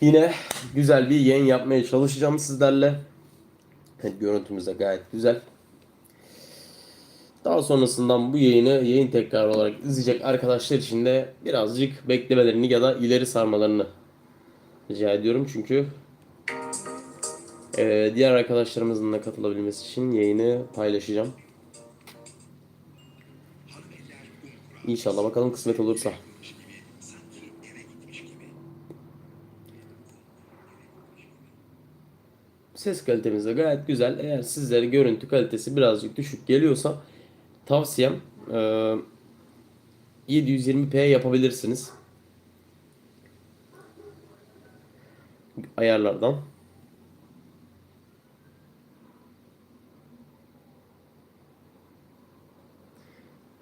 Yine güzel bir yayın yapmaya çalışacağım sizlerle. Evet, görüntümüz de gayet güzel. Daha sonrasından bu yayını yayın tekrar olarak izleyecek arkadaşlar için de birazcık beklemelerini ya da ileri sarmalarını rica ediyorum. Çünkü diğer arkadaşlarımızın da katılabilmesi için yayını paylaşacağım. İnşallah bakalım kısmet olursa. Ses kalitemiz de gayet güzel. Eğer sizlere görüntü kalitesi birazcık düşük geliyorsa tavsiyem eee, 720p yapabilirsiniz. Ayarlardan.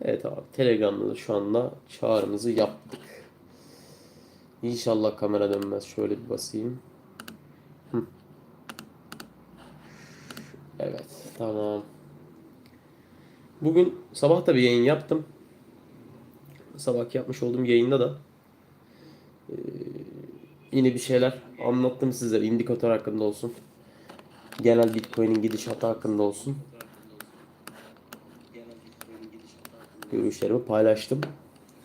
Evet abi Telegram'da da şu anda çağrımızı yaptık. İnşallah kamera dönmez. Şöyle bir basayım. Hı. Evet tamam. Bugün sabah da bir yayın yaptım. Sabah yapmış olduğum yayında da eee, yine bir şeyler anlattım sizlere. İndikatör hakkında olsun. Genel Bitcoin'in gidişatı hakkında olsun. Görüşlerimi paylaştım.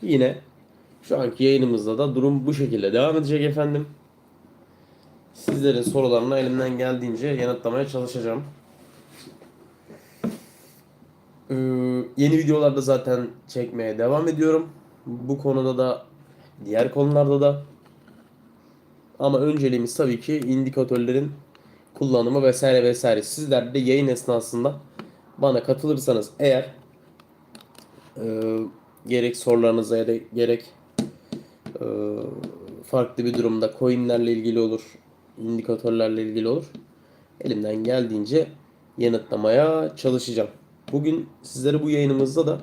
Yine şu anki yayınımızda da durum bu şekilde devam edecek efendim. Sizlerin sorularına elimden geldiğince yanıtlamaya çalışacağım. Ee, yeni videolarda zaten çekmeye devam ediyorum. Bu konuda da diğer konularda da. Ama önceliğimiz tabii ki indikatörlerin kullanımı vesaire vesaire. Sizler de yayın esnasında bana katılırsanız eğer e, gerek sorularınıza ya da gerek e, farklı bir durumda coinlerle ilgili olur, indikatörlerle ilgili olur. Elimden geldiğince yanıtlamaya çalışacağım. Bugün sizlere bu yayınımızda da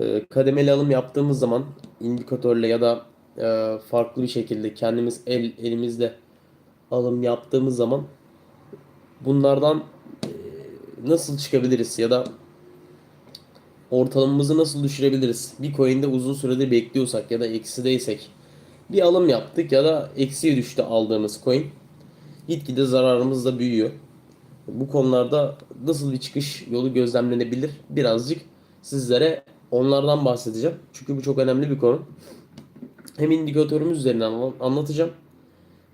e, kademeli alım yaptığımız zaman indikatörle ya da e, farklı bir şekilde kendimiz el elimizle alım yaptığımız zaman bunlardan e, nasıl çıkabiliriz ya da ortalamamızı nasıl düşürebiliriz? Bir coin'de uzun süredir bekliyorsak ya da eksideysek bir alım yaptık ya da eksiye düştü aldığımız coin. Gitgide zararımız da büyüyor. Bu konularda nasıl bir çıkış yolu gözlemlenebilir? Birazcık sizlere onlardan bahsedeceğim. Çünkü bu çok önemli bir konu. Hem indikatörümüz üzerinden anla- anlatacağım.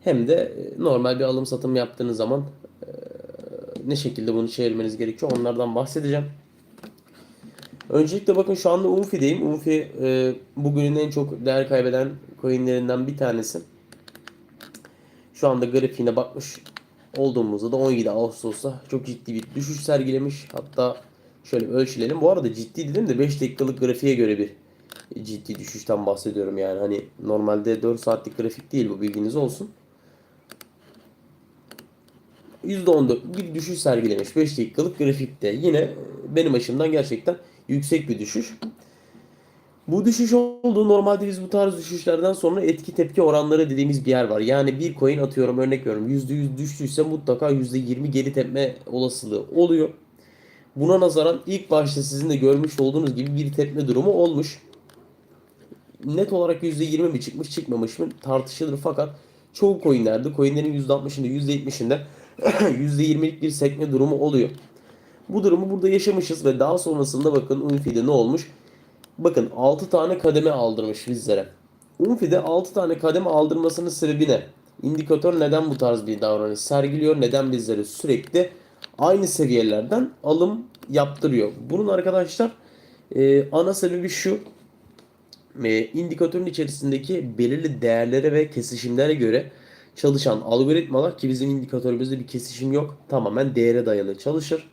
Hem de e, normal bir alım satım yaptığınız zaman e, ne şekilde bunu çevirmeniz gerekiyor onlardan bahsedeceğim. Öncelikle bakın şu anda Unfi'deyim. Unfi e, bugünün en çok değer kaybeden coinlerinden bir tanesi. Şu anda grafiğine bakmış olduğumuzda da 17 Ağustos'ta çok ciddi bir düşüş sergilemiş. Hatta şöyle ölçülelim. Bu arada ciddi dedim de 5 dakikalık grafiğe göre bir ciddi düşüşten bahsediyorum yani. Hani normalde 4 saatlik grafik değil bu bilginiz olsun. %14 bir düşüş sergilemiş 5 dakikalık grafikte. Yine benim açımdan gerçekten yüksek bir düşüş. Bu düşüş oldu. Normalde biz bu tarz düşüşlerden sonra etki tepki oranları dediğimiz bir yer var. Yani bir coin atıyorum örnek veriyorum %100 düştüyse mutlaka %20 geri tepme olasılığı oluyor. Buna nazaran ilk başta sizin de görmüş olduğunuz gibi bir tepme durumu olmuş. Net olarak %20 mi çıkmış çıkmamış mı tartışılır fakat çoğu coinlerde coinlerin %60'ında %70'inde %20'lik bir sekme durumu oluyor. Bu durumu burada yaşamışız ve daha sonrasında bakın Unfi'de ne olmuş? Bakın 6 tane kademe aldırmış bizlere. Unfi'de 6 tane kademe aldırmasının sebebi ne? İndikatör neden bu tarz bir davranış sergiliyor? Neden bizlere sürekli aynı seviyelerden alım yaptırıyor? Bunun arkadaşlar e, ana sebebi şu. E, indikatörün içerisindeki belirli değerlere ve kesişimlere göre çalışan algoritmalar ki bizim indikatörümüzde bir kesişim yok. Tamamen değere dayalı çalışır.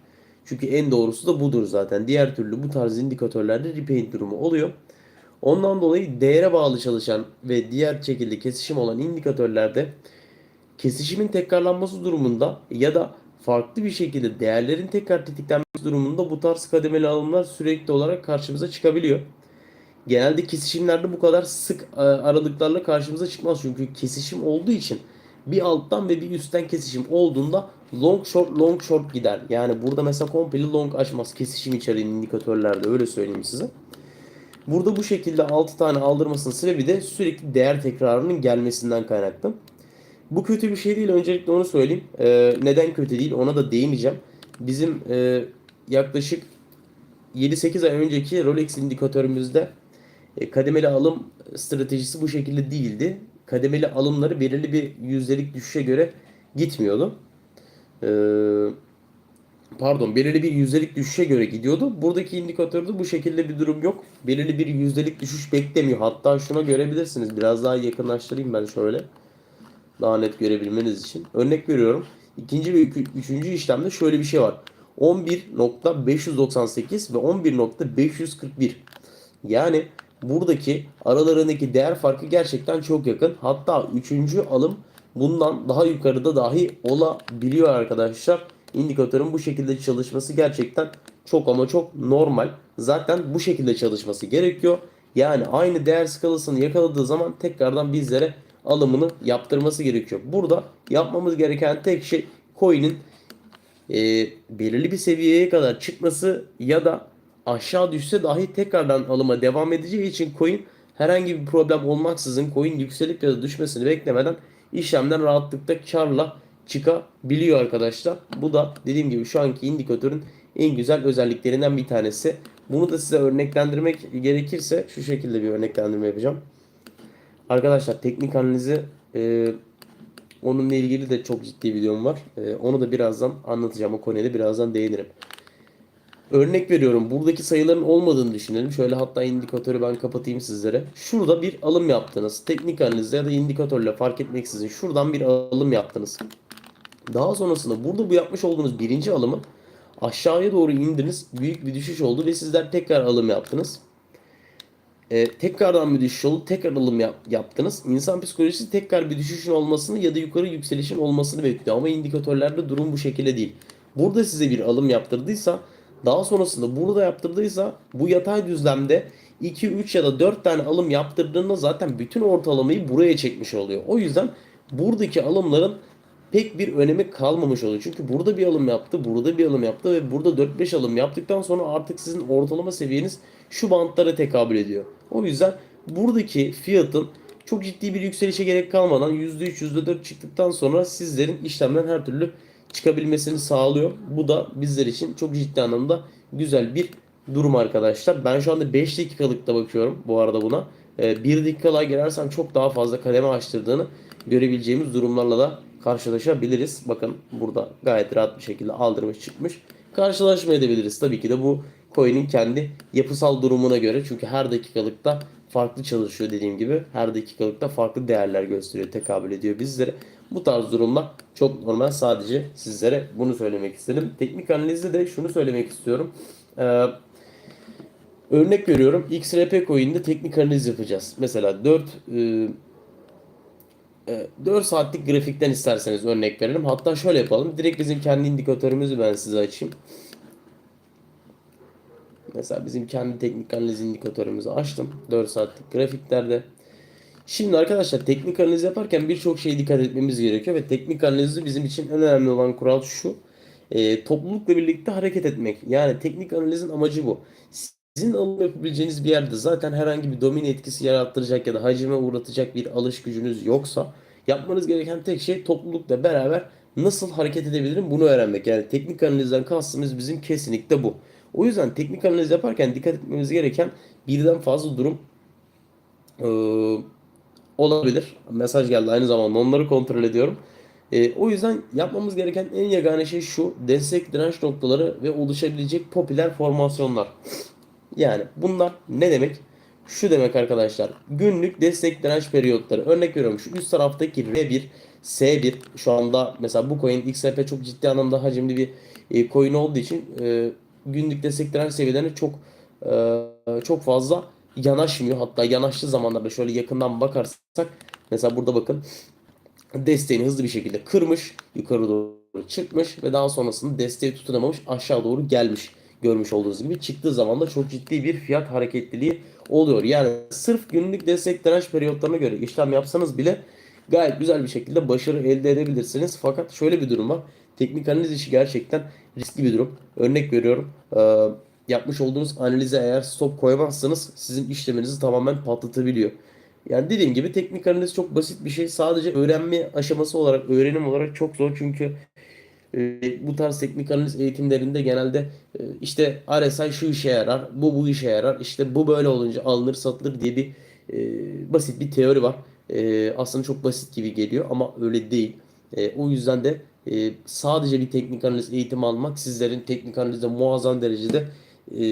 Çünkü en doğrusu da budur zaten. Diğer türlü bu tarz indikatörlerde repaint durumu oluyor. Ondan dolayı değere bağlı çalışan ve diğer şekilde kesişim olan indikatörlerde kesişimin tekrarlanması durumunda ya da farklı bir şekilde değerlerin tekrar tetiklenmesi durumunda bu tarz kademeli alımlar sürekli olarak karşımıza çıkabiliyor. Genelde kesişimlerde bu kadar sık e, aralıklarla karşımıza çıkmaz. Çünkü kesişim olduğu için bir alttan ve bir üstten kesişim olduğunda long short long short gider. Yani burada mesela komple long açmaz kesişim içeren indikatörlerde öyle söyleyeyim size. Burada bu şekilde 6 tane aldırmasının sebebi de sürekli değer tekrarının gelmesinden kaynaklı. Bu kötü bir şey değil. Öncelikle onu söyleyeyim. Ee, neden kötü değil ona da değineceğim. Bizim e, yaklaşık 7-8 ay önceki Rolex indikatörümüzde e, kademeli alım stratejisi bu şekilde değildi. Kademeli alımları belirli bir yüzdelik düşüşe göre gitmiyordu. Ee, pardon belirli bir yüzdelik düşüşe göre gidiyordu. Buradaki indikatörde bu şekilde bir durum yok. Belirli bir yüzdelik düşüş beklemiyor. Hatta şuna görebilirsiniz. Biraz daha yakınlaştırayım ben şöyle. Daha net görebilmeniz için. Örnek veriyorum. İkinci ve üçüncü işlemde şöyle bir şey var. 11.598 ve 11.541. Yani buradaki aralarındaki değer farkı gerçekten çok yakın. Hatta üçüncü alım bundan daha yukarıda dahi olabiliyor arkadaşlar. İndikatörün bu şekilde çalışması gerçekten çok ama çok normal. Zaten bu şekilde çalışması gerekiyor. Yani aynı değer skalasını yakaladığı zaman tekrardan bizlere alımını yaptırması gerekiyor. Burada yapmamız gereken tek şey coin'in e, belirli bir seviyeye kadar çıkması ya da aşağı düşse dahi tekrardan alıma devam edeceği için coin herhangi bir problem olmaksızın coin yükselip ya da düşmesini beklemeden işlemden rahatlıkla karla çıkabiliyor arkadaşlar. Bu da dediğim gibi şu anki indikatörün en güzel özelliklerinden bir tanesi. Bunu da size örneklendirmek gerekirse şu şekilde bir örneklendirme yapacağım. Arkadaşlar teknik analizi e, onunla ilgili de çok ciddi videom var. E, onu da birazdan anlatacağım. O konuya da birazdan değinirim. Örnek veriyorum. Buradaki sayıların olmadığını düşünelim. Şöyle hatta indikatörü ben kapatayım sizlere. Şurada bir alım yaptınız. Teknik analizde ya da indikatörle fark etmeksizin şuradan bir alım yaptınız. Daha sonrasında burada bu yapmış olduğunuz birinci alımı aşağıya doğru indiniz. Büyük bir düşüş oldu ve sizler tekrar alım yaptınız. Ee, tekrardan bir düşüş oldu. Tekrar alım yap- yaptınız. İnsan psikolojisi tekrar bir düşüşün olmasını ya da yukarı yükselişin olmasını bekliyor. Ama indikatörlerde durum bu şekilde değil. Burada size bir alım yaptırdıysa daha sonrasında burada yaptırdıysa bu yatay düzlemde 2, 3 ya da 4 tane alım yaptırdığında zaten bütün ortalamayı buraya çekmiş oluyor. O yüzden buradaki alımların pek bir önemi kalmamış oluyor. Çünkü burada bir alım yaptı, burada bir alım yaptı ve burada 4-5 alım yaptıktan sonra artık sizin ortalama seviyeniz şu bantlara tekabül ediyor. O yüzden buradaki fiyatın çok ciddi bir yükselişe gerek kalmadan %3, %4 çıktıktan sonra sizlerin işlemden her türlü çıkabilmesini sağlıyor. Bu da bizler için çok ciddi anlamda güzel bir durum arkadaşlar. Ben şu anda 5 dakikalıkta bakıyorum bu arada buna. 1 dakikalığa girersem çok daha fazla kademe açtırdığını görebileceğimiz durumlarla da karşılaşabiliriz. Bakın burada gayet rahat bir şekilde aldırmış çıkmış. Karşılaşmayabiliriz. Tabii ki de bu coin'in kendi yapısal durumuna göre. Çünkü her dakikalıkta farklı çalışıyor dediğim gibi. Her dakikalıkta farklı değerler gösteriyor, tekabül ediyor bizlere. Bu tarz durumlar çok normal. Sadece sizlere bunu söylemek istedim. Teknik analizde de şunu söylemek istiyorum. Ee, örnek veriyorum. XRP coin'de teknik analiz yapacağız. Mesela 4 e, 4 saatlik grafikten isterseniz örnek verelim. Hatta şöyle yapalım. Direkt bizim kendi indikatörümüzü ben size açayım. Mesela bizim kendi teknik analiz indikatörümüzü açtım. 4 saatlik grafiklerde. Şimdi arkadaşlar teknik analiz yaparken birçok şeye dikkat etmemiz gerekiyor ve teknik analizde bizim için en önemli olan kural şu. E, toplulukla birlikte hareket etmek. Yani teknik analizin amacı bu. Sizin alım yapabileceğiniz bir yerde zaten herhangi bir domino etkisi yarattıracak ya da hacime uğratacak bir alış gücünüz yoksa yapmanız gereken tek şey toplulukla beraber nasıl hareket edebilirim bunu öğrenmek. Yani teknik analizden kastımız bizim kesinlikle bu. O yüzden teknik analiz yaparken dikkat etmemiz gereken birden fazla durum ee, olabilir. Mesaj geldi aynı zamanda onları kontrol ediyorum. Ee, o yüzden yapmamız gereken en yegane şey şu. Destek direnç noktaları ve oluşabilecek popüler formasyonlar. Yani bunlar ne demek? Şu demek arkadaşlar. Günlük destek direnç periyotları. Örnek veriyorum şu üst taraftaki R1, S1 şu anda mesela bu coin XRP çok ciddi anlamda hacimli bir e, coin olduğu için e, günlük destek direnç seviyelerine çok e, çok fazla yanaşmıyor. Hatta yanaştığı zamanlarda şöyle yakından bakarsak mesela burada bakın desteğini hızlı bir şekilde kırmış, yukarı doğru çıkmış ve daha sonrasında desteği tutunamamış, aşağı doğru gelmiş. Görmüş olduğunuz gibi çıktığı zaman da çok ciddi bir fiyat hareketliliği oluyor. Yani sırf günlük destek direnç periyotlarına göre işlem yapsanız bile gayet güzel bir şekilde başarı elde edebilirsiniz. Fakat şöyle bir durum var. Teknik analiz işi gerçekten riskli bir durum. Örnek veriyorum. Ee, yapmış olduğunuz analize eğer stop koymazsanız sizin işleminizi tamamen patlatabiliyor. Yani dediğim gibi teknik analiz çok basit bir şey. Sadece öğrenme aşaması olarak, öğrenim olarak çok zor. Çünkü e, bu tarz teknik analiz eğitimlerinde genelde e, işte RSI şu işe yarar, bu bu işe yarar, işte bu böyle olunca alınır satılır diye bir e, basit bir teori var. E, aslında çok basit gibi geliyor ama öyle değil. E, o yüzden de e, sadece bir teknik analiz eğitimi almak sizlerin teknik analizde muazzam derecede e,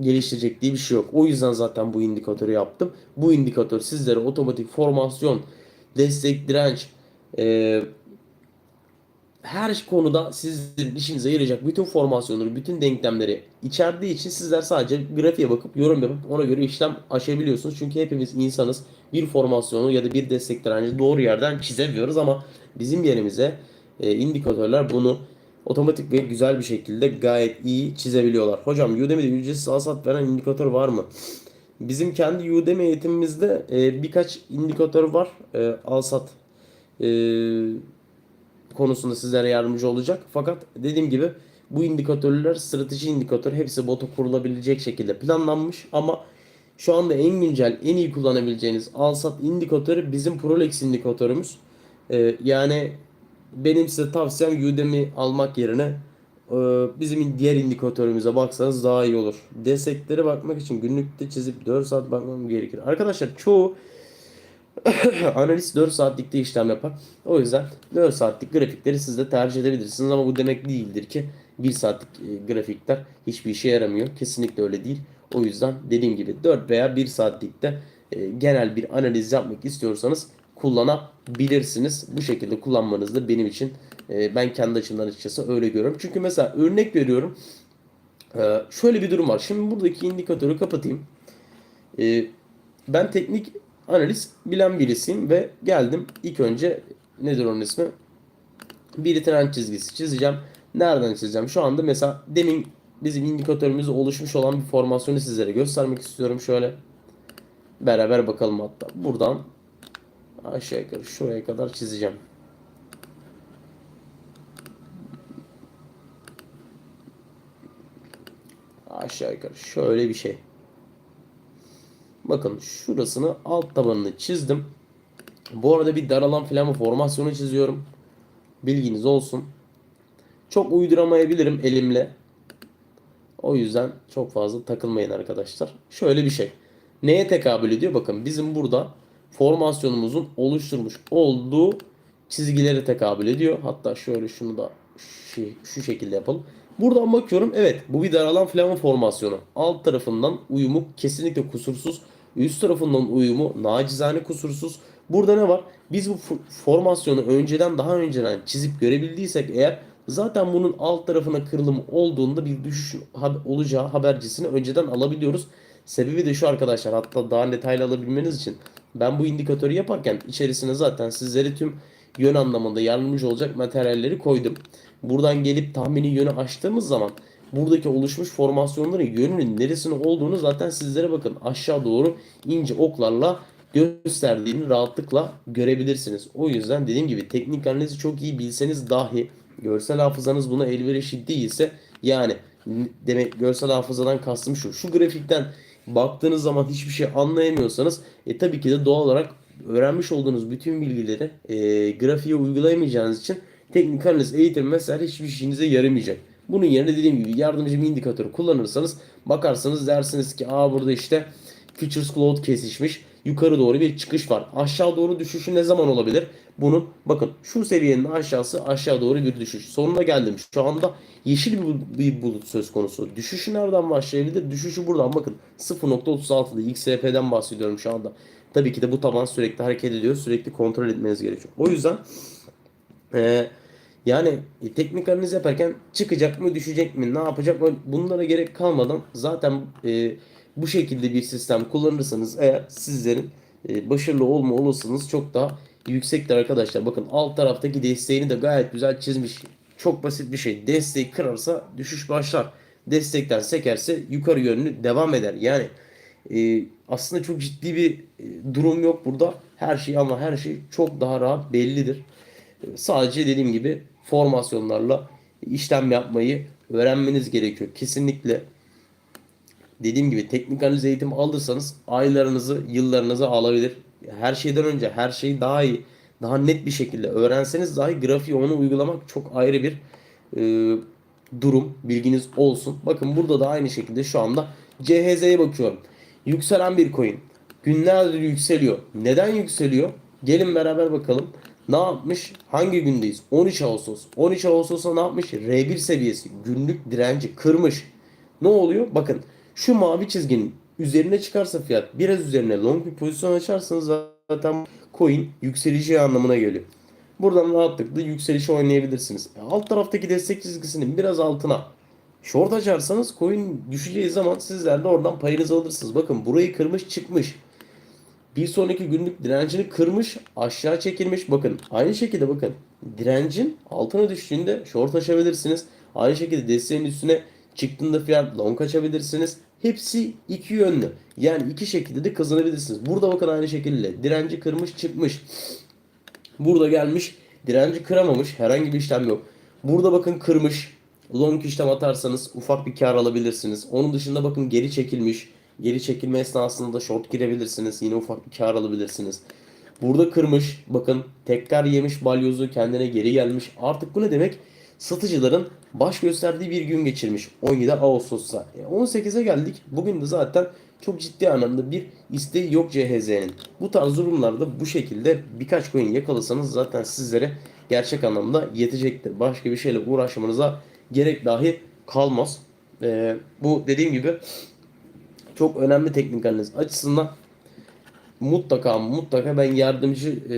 geliştirecek diye bir şey yok. O yüzden zaten bu indikatörü yaptım. Bu indikatör sizlere otomatik formasyon, destek, direnç, e, her konuda sizin işinize yarayacak bütün formasyonları, bütün denklemleri içerdiği için sizler sadece grafiğe bakıp yorum yapıp ona göre işlem aşabiliyorsunuz. Çünkü hepimiz insanız. Bir formasyonu ya da bir destek direnci doğru yerden çizemiyoruz ama bizim yerimize e, indikatörler bunu otomatik ve güzel bir şekilde gayet iyi çizebiliyorlar. Hocam Udemy'de ücretsiz alsat veren indikatör var mı? Bizim kendi Udemy eğitimimizde e, birkaç indikatör var. E, alsat e, konusunda sizlere yardımcı olacak. Fakat dediğim gibi bu indikatörler strateji indikatör hepsi bota kurulabilecek şekilde planlanmış ama şu anda en güncel, en iyi kullanabileceğiniz alsat indikatörü bizim Prolex indikatörümüz. Ee, yani benim size tavsiyem Udemy almak yerine e, bizim diğer indikatörümüze baksanız daha iyi olur. Destekleri bakmak için günlükte çizip 4 saat bakmam gerekir. Arkadaşlar çoğu Analist 4 saatlikte işlem yapar. O yüzden 4 saatlik grafikleri siz de tercih edebilirsiniz ama bu demek değildir ki 1 saatlik e, grafikler hiçbir işe yaramıyor. Kesinlikle öyle değil. O yüzden dediğim gibi 4 veya 1 saatlikte e, genel bir analiz yapmak istiyorsanız kullanabilirsiniz. Bu şekilde kullanmanız da benim için e, ben kendi açımdan açıkçası öyle görüyorum. Çünkü mesela örnek veriyorum. Şöyle bir durum var. Şimdi buradaki indikatörü kapatayım. Ben teknik analiz bilen birisiyim ve geldim ilk önce nedir onun ismi? Bir trend çizgisi çizeceğim. Nereden çizeceğim? Şu anda mesela demin bizim indikatörümüzde oluşmuş olan bir formasyonu sizlere göstermek istiyorum. Şöyle beraber bakalım hatta. Buradan aşağı yukarı şuraya kadar çizeceğim. Aşağı yukarı şöyle bir şey. Bakın şurasını alt tabanını çizdim. Bu arada bir daralan filan formasyonu çiziyorum. Bilginiz olsun. Çok uyduramayabilirim elimle. O yüzden çok fazla takılmayın arkadaşlar. Şöyle bir şey. Neye tekabül ediyor? Bakın bizim burada formasyonumuzun oluşturmuş olduğu çizgilere tekabül ediyor. Hatta şöyle şunu da şu, şu şekilde yapalım. Buradan bakıyorum. Evet bu bir daralan flamın formasyonu. Alt tarafından uyumu kesinlikle kusursuz. Üst tarafından uyumu nacizane kusursuz. Burada ne var? Biz bu formasyonu önceden daha önceden çizip görebildiysek eğer zaten bunun alt tarafına kırılım olduğunda bir düşüş olacağı habercisini önceden alabiliyoruz. Sebebi de şu arkadaşlar hatta daha detaylı alabilmeniz için ben bu indikatörü yaparken içerisine zaten sizlere tüm yön anlamında yardımcı olacak materyalleri koydum. Buradan gelip tahmini yönü açtığımız zaman buradaki oluşmuş formasyonların yönünün neresine olduğunu zaten sizlere bakın aşağı doğru ince oklarla gösterdiğini rahatlıkla görebilirsiniz. O yüzden dediğim gibi teknik analizi çok iyi bilseniz dahi görsel hafızanız buna elverişli değilse yani demek görsel hafızadan kastım şu. Şu grafikten baktığınız zaman hiçbir şey anlayamıyorsanız e, tabii ki de doğal olarak öğrenmiş olduğunuz bütün bilgileri e, grafiğe uygulayamayacağınız için teknik analiz eğitim mesela hiçbir işinize yaramayacak. Bunun yerine dediğim gibi yardımcı bir indikatörü kullanırsanız bakarsanız dersiniz ki aa burada işte futures cloud kesişmiş. Yukarı doğru bir çıkış var. Aşağı doğru düşüşü ne zaman olabilir? Bunun bakın şu seviyenin aşağısı aşağı doğru bir düşüş. Sonuna geldim. Şu anda yeşil bir, bulut söz konusu. Düşüşü nereden başlayabilir? Düşüşü buradan bakın 0.36'da XRP'den bahsediyorum şu anda. Tabii ki de bu taban sürekli hareket ediyor. Sürekli kontrol etmeniz gerekiyor. O yüzden eee yani teknik analiz yaparken çıkacak mı düşecek mi ne yapacak mı bunlara gerek kalmadan zaten e, bu şekilde bir sistem kullanırsanız eğer sizlerin e, başarılı olma olasılığınız çok daha yüksektir arkadaşlar. Bakın alt taraftaki desteğini de gayet güzel çizmiş. Çok basit bir şey. Desteği kırarsa düşüş başlar. Destekten sekerse yukarı yönlü devam eder. Yani e, aslında çok ciddi bir e, durum yok burada. Her şey ama her şey çok daha rahat bellidir. Sadece dediğim gibi formasyonlarla işlem yapmayı öğrenmeniz gerekiyor. Kesinlikle dediğim gibi teknik analiz eğitimi alırsanız aylarınızı, yıllarınızı alabilir. Her şeyden önce her şeyi daha iyi, daha net bir şekilde öğrenseniz dahi grafiği onu uygulamak çok ayrı bir e, durum. Bilginiz olsun. Bakın burada da aynı şekilde şu anda CHZ'ye bakıyorum. Yükselen bir coin. Günlerdir yükseliyor. Neden yükseliyor? Gelin beraber bakalım. Ne yapmış? Hangi gündeyiz? 13 Ağustos. 13 Ağustos'ta ne yapmış? R1 seviyesi günlük direnci kırmış. Ne oluyor? Bakın şu mavi çizginin üzerine çıkarsa fiyat biraz üzerine long bir pozisyon açarsanız zaten coin yükseleceği anlamına geliyor. Buradan rahatlıkla yükselişi oynayabilirsiniz. E, Alt taraftaki destek çizgisinin biraz altına short açarsanız coin düşeceği zaman sizler de oradan payınızı alırsınız. Bakın burayı kırmış çıkmış. Bir sonraki günlük direncini kırmış aşağı çekilmiş. Bakın aynı şekilde bakın direncin altına düştüğünde short açabilirsiniz. Aynı şekilde desteğin üstüne çıktığında fiyat long açabilirsiniz. Hepsi iki yönlü. Yani iki şekilde de kazanabilirsiniz. Burada bakın aynı şekilde direnci kırmış çıkmış. Burada gelmiş direnci kıramamış. Herhangi bir işlem yok. Burada bakın kırmış. Long işlem atarsanız ufak bir kar alabilirsiniz. Onun dışında bakın geri çekilmiş. Geri çekilme esnasında da short girebilirsiniz. Yine ufak bir kar alabilirsiniz. Burada kırmış. Bakın tekrar yemiş balyozu kendine geri gelmiş. Artık bu ne demek? Satıcıların baş gösterdiği bir gün geçirmiş. 17 Ağustos'ta. E, 18'e geldik. Bugün de zaten çok ciddi anlamda bir isteği yok CHZ'nin. Bu tarz durumlarda bu şekilde birkaç coin yakalasanız zaten sizlere gerçek anlamda yetecektir. Başka bir şeyle uğraşmanıza gerek dahi kalmaz. E, bu dediğim gibi çok önemli teknik analiz açısından mutlaka mutlaka ben yardımcı e,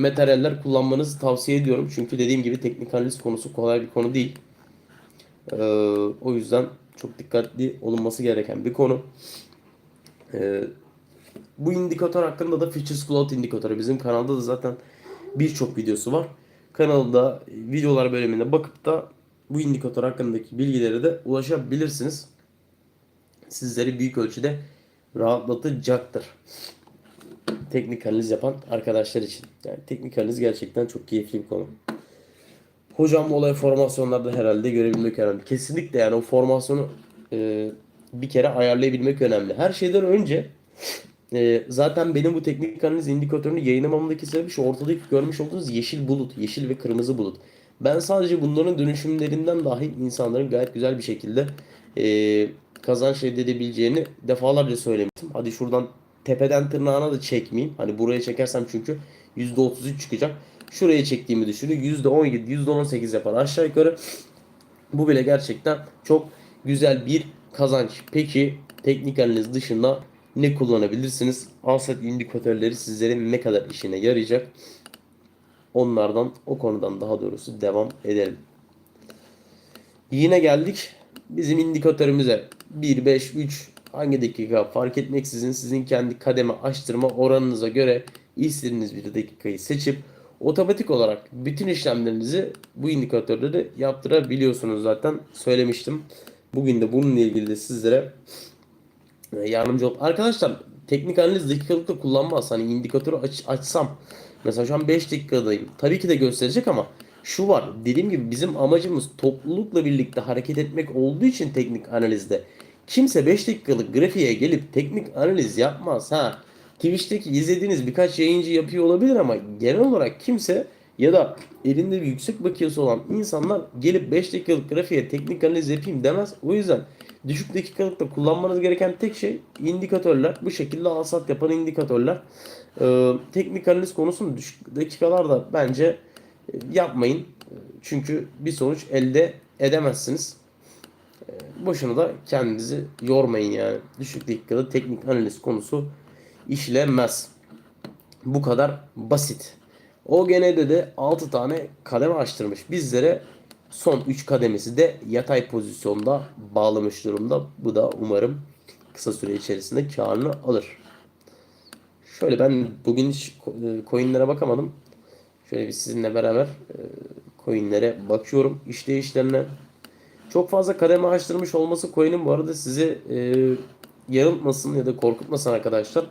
materyaller kullanmanızı tavsiye ediyorum. Çünkü dediğim gibi teknik analiz konusu kolay bir konu değil. E, o yüzden çok dikkatli olunması gereken bir konu. E, bu indikatör hakkında da Futures Float indikatörü bizim kanalda da zaten birçok videosu var. Kanalda videolar bölümüne bakıp da bu indikatör hakkındaki bilgilere de ulaşabilirsiniz. Sizleri büyük ölçüde rahatlatacaktır. Teknik analiz yapan arkadaşlar için. Yani teknik analiz gerçekten çok keyifli bir konu. Hocam bu olay formasyonlarda herhalde görebilmek önemli. Kesinlikle yani o formasyonu e, bir kere ayarlayabilmek önemli. Her şeyden önce e, zaten benim bu teknik analiz indikatörünü yayınlamamdaki sebebi şu ortadaki görmüş olduğunuz yeşil bulut. Yeşil ve kırmızı bulut. Ben sadece bunların dönüşümlerinden dahi insanların gayet güzel bir şekilde e, kazanç elde edebileceğini defalarca söylemiştim. Hadi şuradan tepeden tırnağına da çekmeyeyim. Hani buraya çekersem çünkü %33 çıkacak. Şuraya çektiğimi düşünün. %17, %18 yapar aşağı yukarı. Bu bile gerçekten çok güzel bir kazanç. Peki teknik analiz dışında ne kullanabilirsiniz? Alsat indikatörleri sizlerin ne kadar işine yarayacak? Onlardan o konudan daha doğrusu devam edelim. Yine geldik bizim indikatörümüze. 1, 5, 3 hangi dakika fark etmeksizin sizin kendi kademe açtırma oranınıza göre istediğiniz bir dakikayı seçip otomatik olarak bütün işlemlerinizi bu indikatörleri yaptırabiliyorsunuz zaten söylemiştim. Bugün de bununla ilgili de sizlere e, yardımcı ol. Arkadaşlar teknik analiz dakikalıkta kullanmaz. Hani indikatörü aç, açsam mesela şu an 5 dakikadayım. Tabii ki de gösterecek ama şu var. Dediğim gibi bizim amacımız toplulukla birlikte hareket etmek olduğu için teknik analizde kimse 5 dakikalık grafiğe gelip teknik analiz yapmaz. Ha Twitch'teki izlediğiniz birkaç yayıncı yapıyor olabilir ama genel olarak kimse ya da elinde bir yüksek bakiyesi olan insanlar gelip 5 dakikalık grafiğe teknik analiz yapayım demez. O yüzden düşük dakikalıkta kullanmanız gereken tek şey indikatörler. Bu şekilde alsat yapan indikatörler. Ee, teknik analiz konusunu düşük dakikalarda bence e, yapmayın. Çünkü bir sonuç elde edemezsiniz. Boşuna da kendinizi yormayın yani. Düşük dakikada teknik analiz konusu işlenmez. Bu kadar basit. O genelde de 6 tane kademe açtırmış. Bizlere son 3 kademesi de yatay pozisyonda bağlamış durumda. Bu da umarım kısa süre içerisinde karını alır. Şöyle ben bugün hiç e, coinlere bakamadım. Şöyle bir sizinle beraber e, coinlere bakıyorum işleyişlerine. Çok fazla kademe açtırmış olması coin'in bu arada sizi e, yanıltmasın ya da korkutmasın arkadaşlar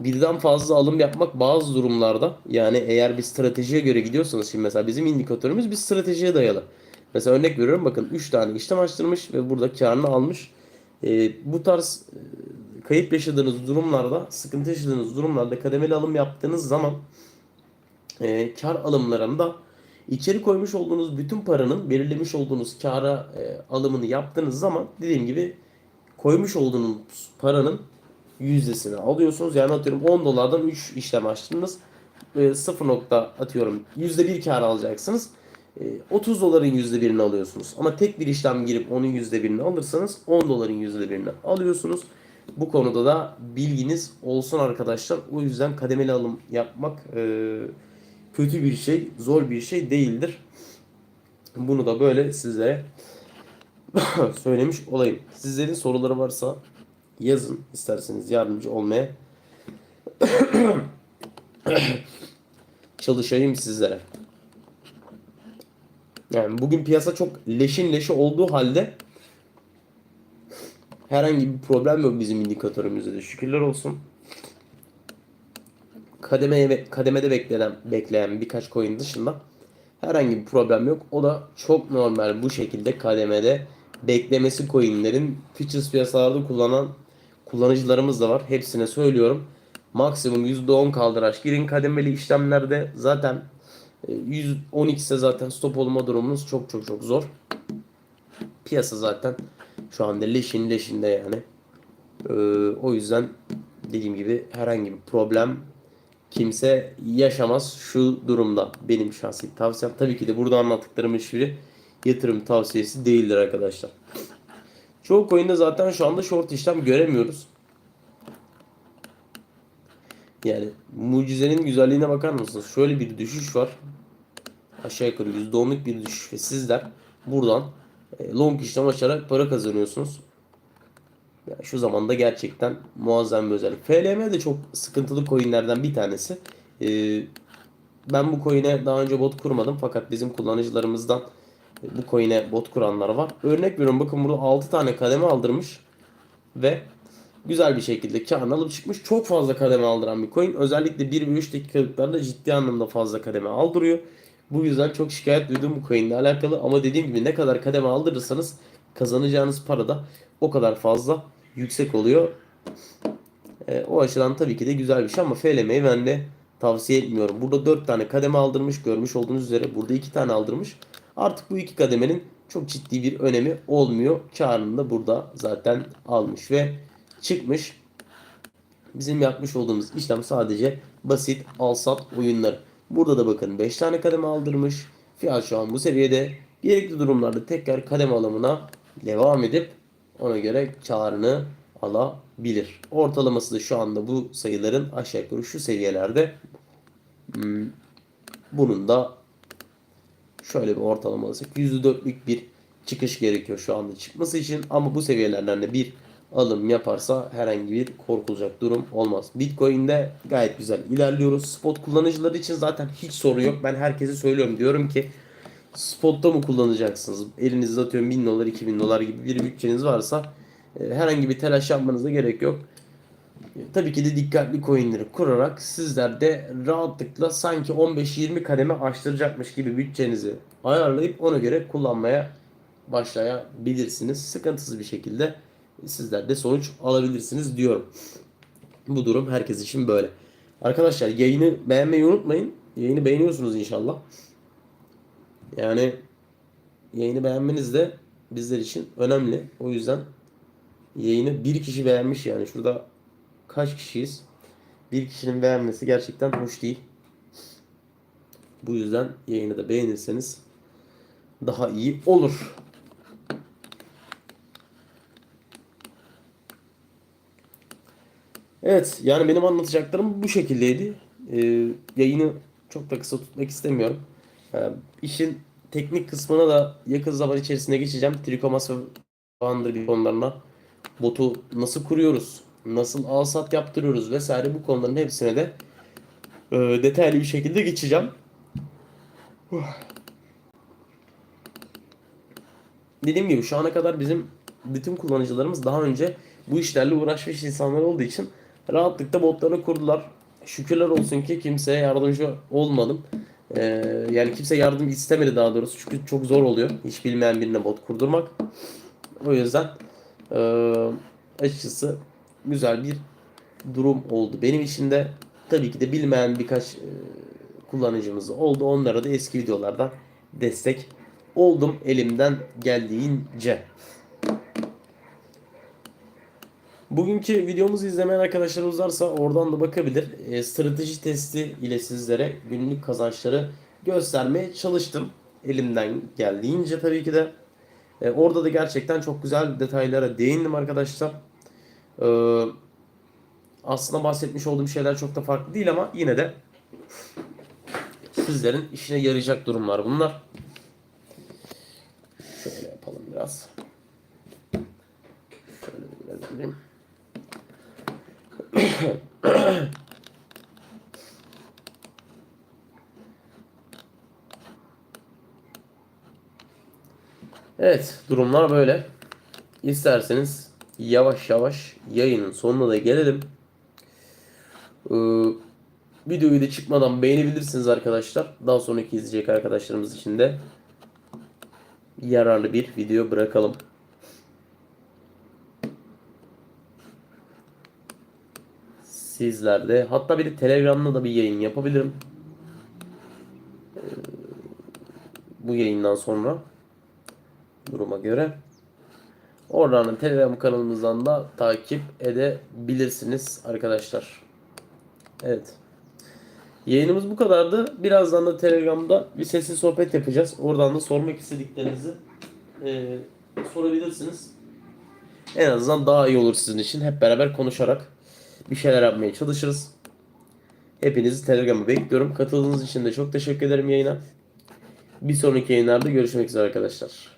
birden fazla alım yapmak bazı durumlarda yani eğer bir stratejiye göre gidiyorsanız şimdi mesela bizim indikatörümüz bir stratejiye dayalı. Mesela örnek veriyorum bakın 3 tane işlem açtırmış ve burada karını almış. E, bu tarz e, kayıp yaşadığınız durumlarda, sıkıntı yaşadığınız durumlarda kademeli alım yaptığınız zaman e, kar alımlarında içeri koymuş olduğunuz bütün paranın belirlemiş olduğunuz kara e, alımını yaptığınız zaman dediğim gibi koymuş olduğunuz paranın yüzdesini alıyorsunuz. Yani atıyorum 10 dolardan 3 işlem açtınız. E, 0 nokta atıyorum %1 kar alacaksınız. E, 30 doların %1'ini alıyorsunuz. Ama tek bir işlem girip onun %1'ini alırsanız 10 doların %1'ini alıyorsunuz. Bu konuda da bilginiz olsun arkadaşlar. O yüzden kademeli alım yapmak e, kötü bir şey, zor bir şey değildir. Bunu da böyle sizlere söylemiş olayım. Sizlerin soruları varsa yazın isterseniz yardımcı olmaya çalışayım sizlere. Yani bugün piyasa çok leşin leşi olduğu halde herhangi bir problem yok bizim indikatörümüzde de şükürler olsun. Kademeye kademede beklenen bekleyen birkaç coin dışında herhangi bir problem yok. O da çok normal bu şekilde kademede beklemesi coinlerin futures piyasalarda kullanan kullanıcılarımız da var. Hepsine söylüyorum. Maksimum %10 kaldıraç girin kademeli işlemlerde zaten e, 112 ise zaten stop olma durumunuz çok çok çok zor. Piyasa zaten şu anda leşin leşinde yani. Ee, o yüzden dediğim gibi herhangi bir problem kimse yaşamaz şu durumda. Benim şahsi tavsiyem tabii ki de burada anlattıklarım hiçbiri yatırım tavsiyesi değildir arkadaşlar. Çoğu coin'de zaten şu anda short işlem göremiyoruz. Yani mucizenin güzelliğine bakar mısınız? Şöyle bir düşüş var. Aşağı yukarı %10'luk bir düşüş ve sizler buradan e, long işlem açarak para kazanıyorsunuz. Yani şu zamanda gerçekten muazzam bir özellik. FLM de çok sıkıntılı coinlerden bir tanesi. Ee, ben bu coin'e daha önce bot kurmadım fakat bizim kullanıcılarımızdan bu coin'e bot kuranlar var. Örnek veriyorum bakın burada 6 tane kademe aldırmış ve güzel bir şekilde karını alıp çıkmış. Çok fazla kademe aldıran bir coin. Özellikle 1 ve 3 dakikalıklarda ciddi anlamda fazla kademe aldırıyor. Bu yüzden çok şikayet duydum bu coin alakalı. Ama dediğim gibi ne kadar kademe aldırırsanız kazanacağınız para da o kadar fazla yüksek oluyor. E, o açıdan tabii ki de güzel bir şey ama FLM'yi ben de tavsiye etmiyorum. Burada 4 tane kademe aldırmış. Görmüş olduğunuz üzere burada 2 tane aldırmış. Artık bu iki kademenin çok ciddi bir önemi olmuyor. Karını da burada zaten almış ve çıkmış. Bizim yapmış olduğumuz işlem sadece basit al-sat oyunları. Burada da bakın 5 tane kademe aldırmış. Fiyat şu an bu seviyede. Gerekli durumlarda tekrar kademe alımına devam edip ona göre karını alabilir. Ortalaması da şu anda bu sayıların aşağı yukarı şu seviyelerde. Hmm, Bunun da şöyle bir ortalama alırsak %4'lük bir çıkış gerekiyor şu anda çıkması için. Ama bu seviyelerden de bir alım yaparsa herhangi bir korkulacak durum olmaz. Bitcoin'de gayet güzel ilerliyoruz. Spot kullanıcıları için zaten hiç soru yok. Ben herkese söylüyorum. Diyorum ki spotta mı kullanacaksınız? Elinizde atıyorum 1000 dolar 2000 dolar gibi bir bütçeniz varsa e, herhangi bir telaş yapmanıza gerek yok. E, Tabii ki de dikkatli coinleri kurarak sizler de rahatlıkla sanki 15-20 kademe açtıracakmış gibi bütçenizi ayarlayıp ona göre kullanmaya başlayabilirsiniz. Sıkıntısız bir şekilde sizler de sonuç alabilirsiniz diyorum. Bu durum herkes için böyle. Arkadaşlar yayını beğenmeyi unutmayın. Yayını beğeniyorsunuz inşallah. Yani yayını beğenmeniz de bizler için önemli. O yüzden yayını bir kişi beğenmiş yani. Şurada kaç kişiyiz? Bir kişinin beğenmesi gerçekten hoş değil. Bu yüzden yayını da beğenirseniz daha iyi olur. Evet yani benim anlatacaklarım bu şekildeydi. Ee, yayını çok da kısa tutmak istemiyorum. Ee, işin teknik kısmına da yakın zaman içerisinde geçeceğim. Trikomas ve Foundry konularına botu nasıl kuruyoruz, nasıl alsat yaptırıyoruz vesaire bu konuların hepsine de e, detaylı bir şekilde geçeceğim. Dediğim gibi şu ana kadar bizim bütün kullanıcılarımız daha önce bu işlerle uğraşmış insanlar olduğu için rahatlıkla botlarını kurdular. Şükürler olsun ki kimseye yardımcı olmadım. Ee, yani kimse yardım istemedi daha doğrusu. Çünkü çok zor oluyor. Hiç bilmeyen birine bot kurdurmak. O yüzden Ee, açıkçası güzel bir durum oldu. Benim için de tabii ki de bilmeyen birkaç e, kullanıcımız oldu. Onlara da eski videolardan destek oldum elimden geldiğince. Bugünkü videomuzu izlemeyen arkadaşlarımız varsa oradan da bakabilir. E, strateji testi ile sizlere günlük kazançları göstermeye çalıştım. Elimden geldiğince tabii ki de. E, orada da gerçekten çok güzel detaylara değindim arkadaşlar. E, aslında bahsetmiş olduğum şeyler çok da farklı değil ama yine de sizlerin işine yarayacak durumlar bunlar. Şöyle yapalım biraz. Şöyle biraz yapayım. Evet, durumlar böyle. İsterseniz yavaş yavaş yayının sonuna da gelelim. Ee, videoyu da çıkmadan beğenebilirsiniz arkadaşlar. Daha sonraki izleyecek arkadaşlarımız için de yararlı bir video bırakalım. Sizlerde hatta bir Telegram'da da bir yayın yapabilirim. Ee, bu yayından sonra duruma göre. Oradan da Telegram kanalımızdan da takip edebilirsiniz arkadaşlar. Evet. Yayınımız bu kadardı. Birazdan da Telegram'da bir sesli sohbet yapacağız. Oradan da sormak istediklerinizi e, sorabilirsiniz. En azından daha iyi olur sizin için. Hep beraber konuşarak bir şeyler yapmaya çalışırız. Hepinizi Telegram'a bekliyorum. Katıldığınız için de çok teşekkür ederim yayına. Bir sonraki yayınlarda görüşmek üzere arkadaşlar.